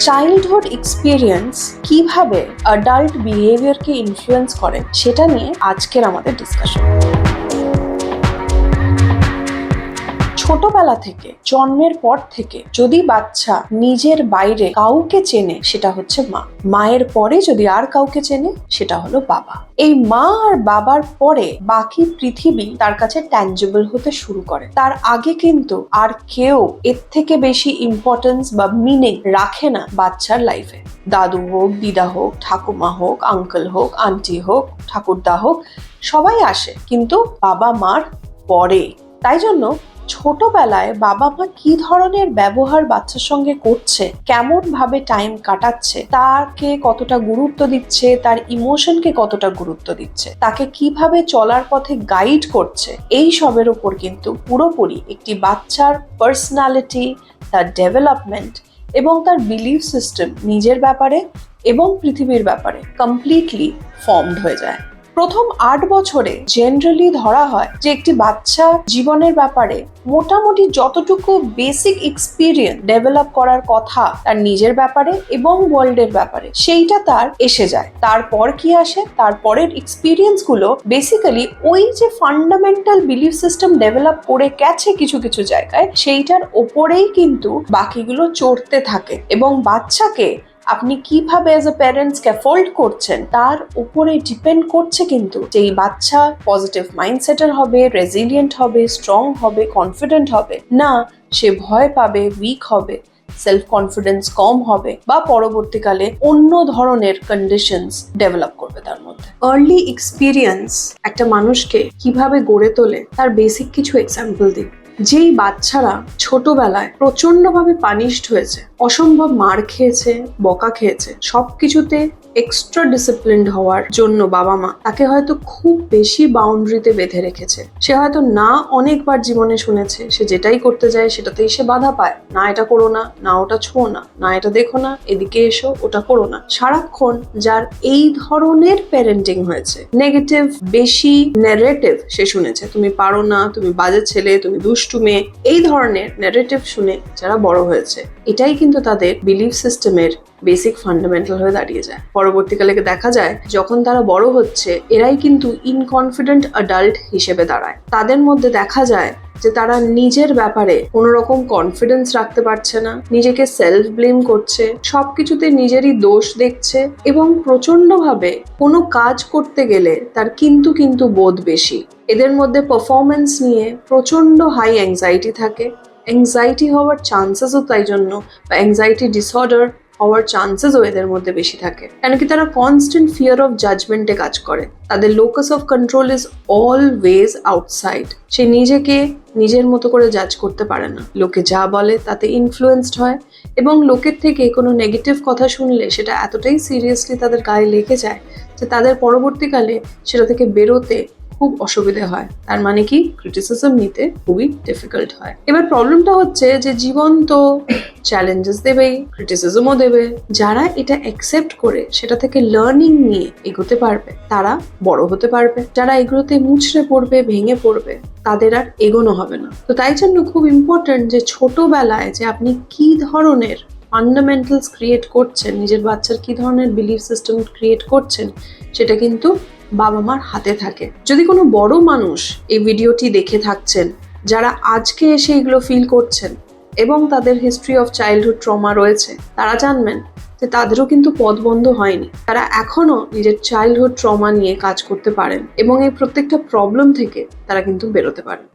Childhood experience কীভাবে adult বিহেভিয়ারকে influence করে সেটা নিয়ে আজকের আমাদের ডিসকাশন ছোটবেলা থেকে, জন্মের পর থেকে যদি বাচ্চা নিজের বাইরে কাউকে চেনে, সেটা হচ্ছে মা। মায়ের পরে যদি আর কাউকে চেনে, সেটা হলো বাবা। এই মা আর বাবার পরে বাকি পৃথিবী তার কাছে ট্যাঞ্জেবল হতে শুরু করে। তার আগে কিন্তু আর কেউ এর থেকে বেশি ইম্পর্টেন্স বা মিনিং রাখে না বাচ্চার লাইফে দাদু হোক, দিদা হোক, ঠাকুমা হোক আঙ্কেল হোক আন্টি হোক, ঠাকুরদা হোক, সবাই আসে। কিন্তু বাবা মার পরে। তাই জন্য ছোটবেলায় বাবা মা কি ধরনের ব্যবহার বাচ্চার সঙ্গে করছে কেমন ভাবে টাইম কাটাচ্ছে তাকে কতটা গুরুত্ব দিচ্ছে, তার ইমোশনকে কতটা গুরুত্ব দিচ্ছে, তাকে কীভাবে চলার পথে গাইড করছে, এই সবের ওপর কিন্তু পুরোপুরি একটি বাচ্চার পার্সোনালিটি তার ডেভেলপমেন্ট এবং তার বিলিফ সিস্টেম নিজের ব্যাপারে এবং পৃথিবীর ব্যাপারে কমপ্লিটলি ফর্মড হয়ে যায়। প্রথম আট বছরে জেনারেলি ধরা হয় যে একটি বাচ্চা জীবনের ব্যাপারে মোটামুটি যতটুকু বেসিক এক্সপিরিয়েন্স ডেভেলপ করার কথা তার নিজের ব্যাপারে এবং ওয়ার্ল্ডের ব্যাপারে, সেইটা তার এসে যায়। তারপর কি আসে? তারপরের এক্সপিরিয়েন্সগুলো বেসিক্যালি ওই যে ফান্ডামেন্টাল বিলিফ সিস্টেম ডেভেলপ করে গেছে কিছু কিছু জায়গায়, সেইটার ওপরেই কিন্তু বাকিগুলো চড়তে থাকে এবং বাচ্চাকে আপনি কীভাবে এজ এ প্যারেন্টস ক্যাফোল্ড করছেন, তার উপরে ডিপেন্ড করছে কিন্তু যে এই বাচ্চা পজিটিভ মাইন্ডসেটের হবে রেজিলিয়েন্ট হবে স্ট্রং হবে কনফিডেন্ট হবে। না, সে ভয় পাবে উইক হবে সেলফ কনফিডেন্স কম হবে বা পরবর্তীকালে অন্য ধরনের কন্ডিশনস ডেভেলপ করবে তার মধ্যে। আর্লি এক্সপিরিয়েন্স একটা মানুষকে কীভাবে গড়ে তোলে, তার বেসিক কিছু এক্সাম্পল দিই। যেই বাচ্চারা ছোটবেলায় প্রচন্ডভাবে পানিশড হয়েছে অসম্ভব মার খেয়েছে বকা খেয়েছে সবকিছুতে এক্সট্রা ডিসিপ্লিনড হওয়ার জন্য বাবা মা তাকে হয়তো খুব বেশি বাউন্ডারিতে বেঁধে রেখেছে। সে হয়তো না অনেকবার জীবনে শুনেছে, সে যেটাই করতে যায় সেটাতেই সে বাধা পায়। না এটা করো না না ওটা ছোঁও না না এটা দেখো না, এদিকে এসো, ওটা করো না। সারাক্ষণ যার এই ধরনের প্যারেন্টিং হয়েছে নেগেটিভ বেশি ন্যারেটিভ সে শুনেছে। তুমি পারো না, তুমি বাজে ছেলে, তুমি দুষ্টু মেয়ে, এই ধরনের ন্যারেটিভ শুনে যারা বড় হয়েছে, এটাই কিন্তু তাদের বিলিফ সিস্টেমের বেসিক ফান্ডামেন্টাল হয়ে দাঁড়িয়ে যায়। পরবর্তীকালে দেখা যায়, যখন তারা বড় হচ্ছে, এরাই কিন্তু ইনকনফিডেন্ট অ্যাডাল্ট হিসেবে দাঁড়ায়। তাদের মধ্যে দেখা যায় যে তারা নিজের ব্যাপারে কোনো রকম কনফিডেন্স রাখতে পারছে না, নিজেকে সেলফ ব্লেম করছে, সবকিছুতে নিজেরই দোষ দেখছে এবং প্রচন্ডভাবে কোনো কাজ করতে গেলে তার কিন্তু কিন্তু বোধ বেশি। এদের মধ্যে পারফরমেন্স নিয়ে প্রচণ্ড হাই অ্যাংজাইটি থাকে। অ্যাংজাইটি হওয়ার চান্সেসও তাই জন্য বা অ্যাংজাইটি ডিসঅর্ডার হওয়ার চান্সেসও এদের মধ্যে বেশি থাকে। কেন কি তারা কনস্ট্যান্ট ফিয়ার অফ জাজমেন্টে কাজ করে। তাদের locus of control is always outside সে নিজেকে নিজের মতো করে জাজ করতে পারে না। লোকে যা বলে তাতে ইনফ্লুয়েসড হয় এবং লোকের থেকে কোনো নেগেটিভ কথা শুনলে সেটা এতটাই সিরিয়াসলি তাদের গায়ে লেগে যায় যে তাদের পরবর্তীকালে সেটা থেকে বেরোতে খুব অসুবিধে হয়। তার মানে কি? ক্রিটিসিজম নিতে খুবই ডিফিকাল্ট হয়। এবার প্রবলেমটা হচ্ছে যে জীবন তো চ্যালেঞ্জেস দেবেই ক্রিটিসিজমও দেবে। যারা এটা অ্যাকসেপ্ট করে, সেটা থেকে লার্নিং নিয়ে এগোতে পারবে, তারা বড় হতে পারবে। যারা এগুলোতে মুচড়ে পড়বে, ভেঙে পড়বে, তাদের আর এগোনো হবে না। তো তাই জন্য খুব ইম্পর্টেন্ট যে ছোটবেলায় যে আপনি কি ধরনের ফান্ডামেন্টালস ক্রিয়েট করছেন, নিজের বাচ্চার কি ধরনের বিলিফ সিস্টেম ক্রিয়েট করছেন, সেটা কিন্তু বাবা মার হাতে থাকে। যদি কোনো বড় মানুষ এই ভিডিওটি দেখে থাকছেন, যারা আজকে এসে এগুলো ফিল করছেন এবং তাদের হিস্ট্রি অফ চাইল্ডহুড ট্রমা রয়েছে, তারা জানবেন যে তাদেরও কিন্তু পদ বন্ধ হয়নি। তারা এখনও নিজের চাইল্ডহুড ট্রমা নিয়ে কাজ করতে পারেন এবং এই প্রত্যেকটা প্রবলেম থেকে তারা কিন্তু বেরোতে পারেন।